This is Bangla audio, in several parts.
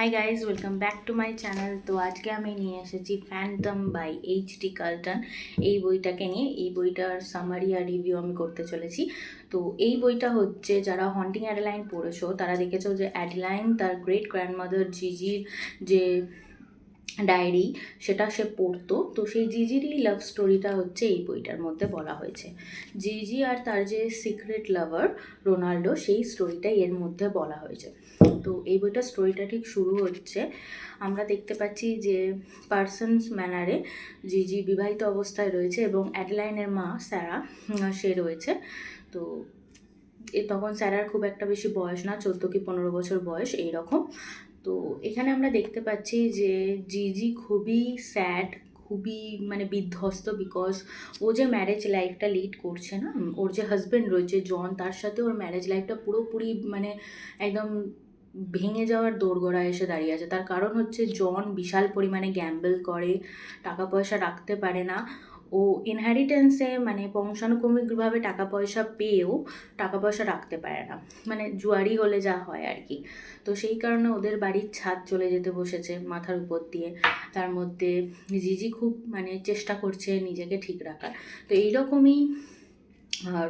Hi guys welcome back to my channel তো আজকে আমি নিয়ে এসেছি Phantom by H D Carlton এই বইটাকে নিয়ে, এই বইটার সামারি আর রিভিউ আমি করতে চলেছি। তো এই বইটা হচ্ছে, যারা হন্টিং অ্যাডেলাইন পড়েছো, তারা দেখেছ যে অ্যাডেলাইন তার গ্রেট গ্র্যান্ডমাদার জিজির যে ডায়েরি সেটা সে পড়তো। তো সেই জিজিরই লাভ স্টোরিটা হচ্ছে এই বইটার মধ্যে বলা হয়েছে। জিজি আর তার যে সিক্রেট লাভার রোনাল্ডো, সেই স্টোরিটাই এর মধ্যে বলা হয়েছে। তো এই বইটার স্টোরিটা ঠিক শুরু হচ্ছে। আমরা দেখতে পাচ্ছি যে পার্সনস ম্যানারে জিজি বিবাহিত অবস্থায় রয়েছে এবং অ্যাডলাইনের মা স্যারা সে রয়েছে। তো এ তখন স্যারার খুব একটা বেশি বয়স না, চোদ্দ কি পনেরো বছর বয়স এই রকম তো এখানে আমরা দেখতে পাচ্ছি যে জিজি খুবই স্যাড খুবই মানে বিধ্বস্ত বিকজ ও যে ম্যারেজ লাইফটা লিড করছে না ওর যে হাজব্যান্ড রয়েছে জন তার সাথে ওর ম্যারেজ লাইফটা পুরোপুরি মানে একদম ভেঙে যাওয়ার দোরগোড়ায় এসে দাঁড়িয়ে আছে। তার কারণ হচ্ছে জন বিশাল পরিমাণে গ্যাম্বল করে, টাকা পয়সা রাখতে পারে না। ও ইনহেরিটেন্সে মানে বংশানুক্রমিকভাবে টাকা পয়সা পেয়েও টাকা পয়সা রাখতে পারে না। মানে জুয়ারি হলে যা হয় আর কি। তো সেই কারণে ওদের বাড়ির ছাদ চলে যেতে বসেছে মাথার উপর দিয়ে। তার মধ্যে জিজি খুব মানে চেষ্টা করছে নিজেকে ঠিক রাখার। তো এইরকমই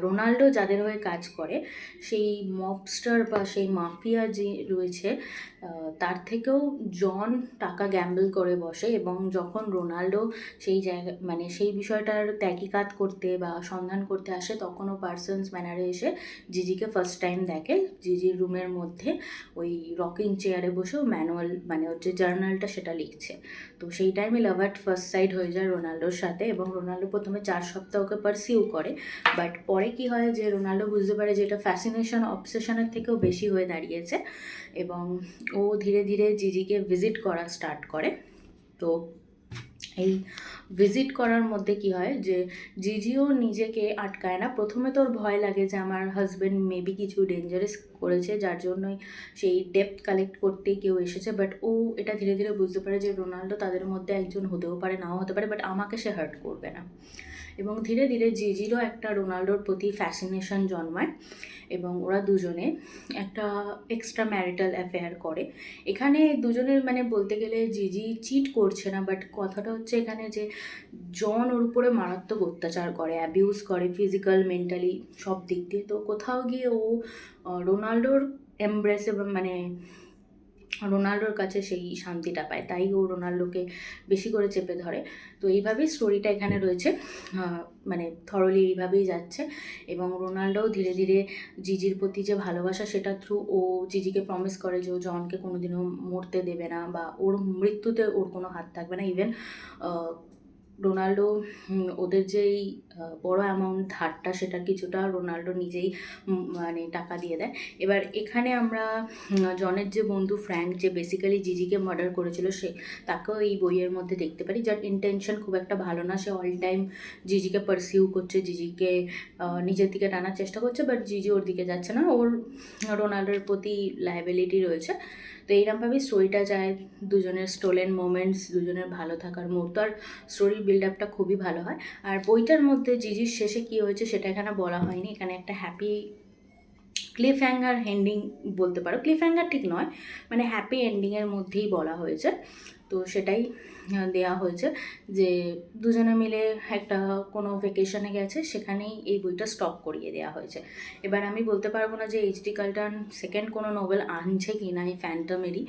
রোনাল্ডো যাদের হয়ে কাজ করে, সেই মবস্টার বা সেই মাফিয়া যে রয়েছে তার থেকেও জন টাকা গ্যাম্বল করে বসে এবং যখন রোনাল্ডো সেই জায়গা মানে সেই বিষয়টার ত্যাগিকাত করতে বা সন্ধান করতে আসে, তখনও পার্সনস ম্যানারে এসে জিজিকে ফার্স্ট টাইম দেখে। জিজির রুমের মধ্যে ওই রকিং চেয়ারে বসেও ম্যানুয়াল মানে যে জার্নালটা সেটা লিখছে। তো সেই টাইমে লাভ অ্যাট ফার্স্ট সাইড হয়ে যায় রোনাল্ডোর সাথে এবং রোনাল্ডো প্রথমে চার সপ্তাহ ওকে পারসিউ করে। বাট পরে কি হয় যে রোনাল্ডো বুঝতে পারে যে এটা ফ্যাসিনেশন অবসেশনের থেকেও বেশি হয়ে দাঁড়িয়েছে এবং ও ধীরে ধীরে জিজিকে ভিজিট করা স্টার্ট করে। তো এই ভিজিট করার মধ্যে কি হয় যে, জিজিও নিজেকে আটকায় না। প্রথমে তোর ভয় লাগে যে, আমার হাজব্যান্ড মেবি কিছু ডেঞ্জারাস করেছে, যার জন্যই সেই ডেপথ কালেক্ট করতে কেউ এসেছে। বাট ও এটা ধীরে ধীরে বুঝতে পারে যে, রোনাল্ডো তাদের মধ্যে একজন হতেও পারে, নাও হতে পারে বাট আমাকে সে হার্ট করবে না। এবং ধীরে ধীরে জিজিরও একটা রোনাল্ডোর প্রতি ফ্যাসিনেশন জন্মায় এবং ওরা দুজনে একটা এক্সট্রা ম্যারিটাল অ্যাফেয়ার করে। এখানে দুজনের মানে বলতে গেলে জিজি চিট করছে না বাট কথাটা হচ্ছে এখানে যে জন ওর উপরে মারাত্মক অত্যাচার করে অ্যাবিউজ করে ফিজিক্যাল মেন্টালি সব দিক দিয়ে। তো কোথাও গিয়ে ও রোনাল্ডোর এমব্রেস মানে রোনাল্ডোর কাছে সেই শান্তিটা পায়। তাই ও রোনাল্ডোকে বেশি করে চেপে ধরে। তো এইভাবেই স্টোরিটা এখানে রয়েছে। মানে থরলি এইভাবেই যাচ্ছে এবং রোনাল্ডোও ধীরে ধীরে জিজির প্রতি যে ভালোবাসা সেটা থ্রু ও জিজিকে প্রমিস করে যে ও জনকে কোনোদিনও মরতে দেবে না বা ওর মৃত্যুতে ওর কোনো হাত থাকবে না। ইভেন রোনাল্ডো ওদের যেই বড় অ্যামাউন্ট ধারটা সেটা কিছুটা রোনাল্ডো নিজেই মানে টাকা দিয়ে দেয়। এবার এখানে আমরা জনের যে বন্ধু ফ্র্যাঙ্ক যে বেসিক্যালি জিজিকে মার্ডার করেছিল, সে তাকেও এই বইয়ের মধ্যে দেখতে পারি। যার ইন্টেনশন খুব একটা ভালো না, সে অল টাইম জিজিকে পারসিউ করছে, জিজিকে নিজের দিকে টানার চেষ্টা করছে বাট জিজি ওর দিকে যাচ্ছে না। ওর রোনাল্ডোর প্রতি লাইবিলিটি রয়েছে। তো এইরকমভাবেই স্টোরিটা যায়, দুজনের স্টোলেন মোমেন্টস দুজনের ভালো থাকার মুহূর্ত। আর স্টোরি বিল্ড আপটা খুবই ভালো হয়। আর বইটার মধ্যে জিজির শেষে কি হয়েছে সেটা এখানে বলা হয়নি। এখানে একটা হ্যাপি ক্লিফ হ্যাঙ্গার এন্ডিং বলতে পারো। ক্লিফ হ্যাঙ্গার ঠিক নয় মানে হ্যাপি এন্ডিংয়ের মধ্যেই বলা হয়েছে। তো সেটাই দেয়া হয়েছে যে দুজনে মিলে একটা কোনো ভেকেশনে গেছে, সেখানেই এই বইটা স্টপ করিয়ে দেওয়া হয়েছে। এবার আমি বলতে পারব না যে এইচডি কাল্টান সেকেন্ড কোনো নোবেল আনছে কি না এই ফ্যান্টামেরই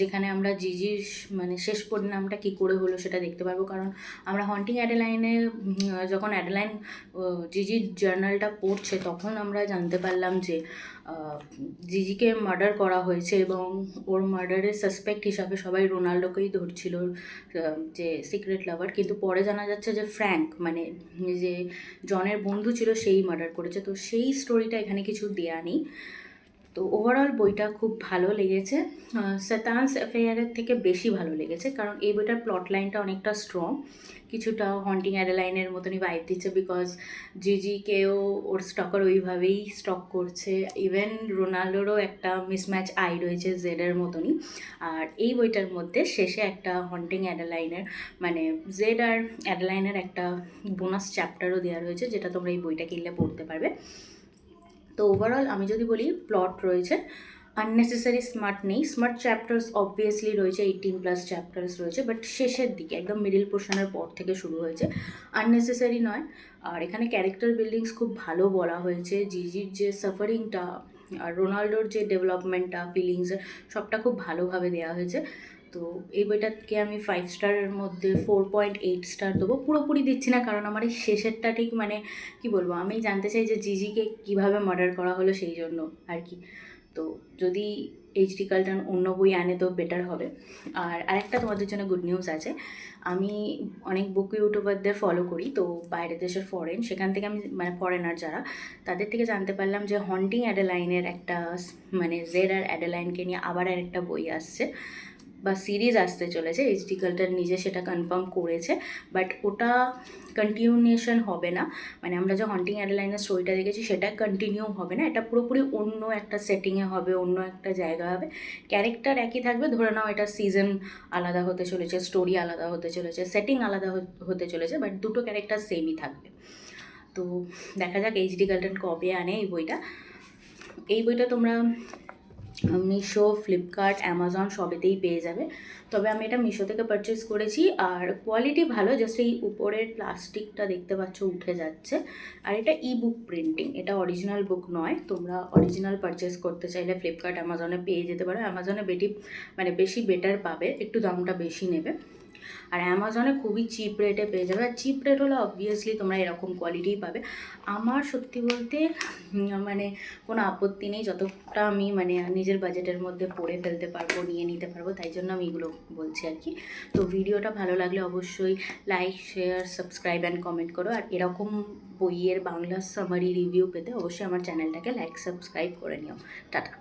যেখানে আমরা জিজির মানে শেষ পরিণামটা কী করে হলো সেটা দেখতে পারব। কারণ আমরা হন্টিং অ্যাডেলাইনে যখন অ্যাডেলাইন জিজির জার্নালটা পড়ছে, তখন আমরা জানতে পারলাম যে জিজিকে মার্ডার করা হয়েছে এবং ওর মার্ডারের সাসপেক্ট হিসাবে সবাই রোনাল্ডোকেই ধরছিল। যে সিক্রেট লাভার কিন্তু পরে জানা যাচ্ছে যে ফ্র্যাঙ্ক মানে যে জনের বন্ধু ছিল, সেই মার্ডার করেছে। তো সেই স্টোরিটা এখানে কিছু দেয়া নেই। তো ওভারঅল বইটা খুব ভালো লেগেছে। সেতান্স অ্যাফেয়ারের থেকে বেশি ভালো লেগেছে, কারণ এই বইটার প্লট লাইনটা অনেকটা স্ট্রং কিছুটা হন্টিং অ্যাডালাইনের মতনই ভাইব দিচ্ছে বিকজ জিজিকেও ওর স্টকার ওইভাবেই স্টক করছে। ইভেন রোনাল্ডোরও একটা মিসম্যাচ আই রয়েছে জেডের মতনই। আর এই বইটার মধ্যে শেষে একটা হন্টিং অ্যাডালাইনের মানে জেড আর অ্যাডালাইনের একটা বোনাস চ্যাপ্টারও দেওয়া রয়েছে, যেটা তোমরা এই বইটা কিনলে পড়তে পারবে। তো ওভারঅল আমি যদি বলি প্লট রয়েছে আননেসেসারি স্মার্ট নেই। স্মার্ট চ্যাপ্টার্স অবভিয়াসলি রয়েছে এইটিন প্লাস চ্যাপ্টার্স রয়েছে বাট শেষের দিকে, একদম মিডিল পোর্শনের পর থেকে শুরু হয়েছে। আননেসেসারি নয়। আর এখানে ক্যারেক্টার বিল্ডিংস খুব ভালো বলা হয়েছে। জিজির যে সাফারিংটা আর রোনাল্ডোর যে ডেভেলপমেন্টটা ফিলিংস সবটা খুব ভালোভাবে দেওয়া হয়েছে। তো এই বইটাকে আমি ফাইভ স্টারের মধ্যে ফোর পয়েন্ট এইট স্টার দেবো। পুরোপুরি দিচ্ছি না, কারণ আমার এই শেষেরটা ঠিক মানে কি বলব, আমি জানতে চাই যে জিজিকে কীভাবে মার্ডার করা হলো সেই জন্য আর কি। তো যদি এইচডি কাল্টন অন্য বই আনে তো বেটার হবে। আর আরেকটা তোমাদের জন্য গুড নিউজ আছে। আমি অনেক বুক ইউটিউবারদের ফলো করি, তো বাইরের দেশের ফরেন সেখান থেকে আমি মানে ফরেনার যারা, তাদের থেকে জানতে পারলাম যে হন্টিং অ্যাডেলাইনের একটা মানে জেড আর অ্যাডেলাইনকে নিয়ে আবার আর একটা বই আসছে। বা সিরিজ আসতে চলেছে এইচডি কাল্টার নিজে সেটা কনফার্ম করেছে বাট ওটা কন্টিনিউশন হবে না। মানে আমরা যে হন্টিং অ্যাডেলাইনের স্টোরিটা দেখেছি, সেটা কন্টিনিউ হবে না। এটা পুরোপুরি অন্য একটা সেটিংয়ে হবে, অন্য একটা জায়গা হবে। ক্যারেক্টার একই থাকবে, ধরে নাও এটা সিজন আলাদা হতে চলেছে স্টোরি আলাদা হতে চলেছে সেটিং আলাদা হতে- হতে চলেছে বাট দুটো ক্যারেক্টার সেমই থাকবে। তো দেখা যাক এইচডি কাল্টন কবে আনে এই বইটা। এই বইটা তোমরা মিশো, ফ্লিপকার্ট, অ্যামাজন সবেতেই পেয়ে যাবে। তবে আমি এটা মিশো থেকে পারচেস করেছি আর কোয়ালিটি ভালো জাস্ট এই উপরের প্লাস্টিকটা দেখতে পাচ্ছ উঠে যাচ্ছে। আর এটা ই বুক প্রিন্টিং এটা অরিজিনাল বুক নয়। তোমরা অরিজিনাল পারচেস করতে চাইলে ফ্লিপকার্ট, অ্যামাজনে পেয়ে যেতে পারো। অ্যামাজনে বেটি মানে বেশি বেটার পাবে, একটু দামটা বেশি নেবে। আর অ্যামাজনে খুবই চিপ রেটে পেয়ে যাবে। আর চিপ রেট হলে অবভিয়াসলি তোমরা এরকম কোয়ালিটিই পাবে। আমার সত্যি বলতে মানে কোনো আপত্তি নেই, যতটা আমি মানে নিজের বাজেটের মধ্যে পড়ে ফেলতে পারব, নিয়ে নিতে পারব, তাই জন্য আমি এগুলো বলছি আর কি। তো ভিডিওটা ভালো লাগলে অবশ্যই like share subscribe and comment করো। আর এরকম বইয়ের বাংলা সামারি রিভিউ পেতে অবশ্যই আমার চ্যানেলটাকে লাইক সাবস্ক্রাইব করে নিও। টাটা।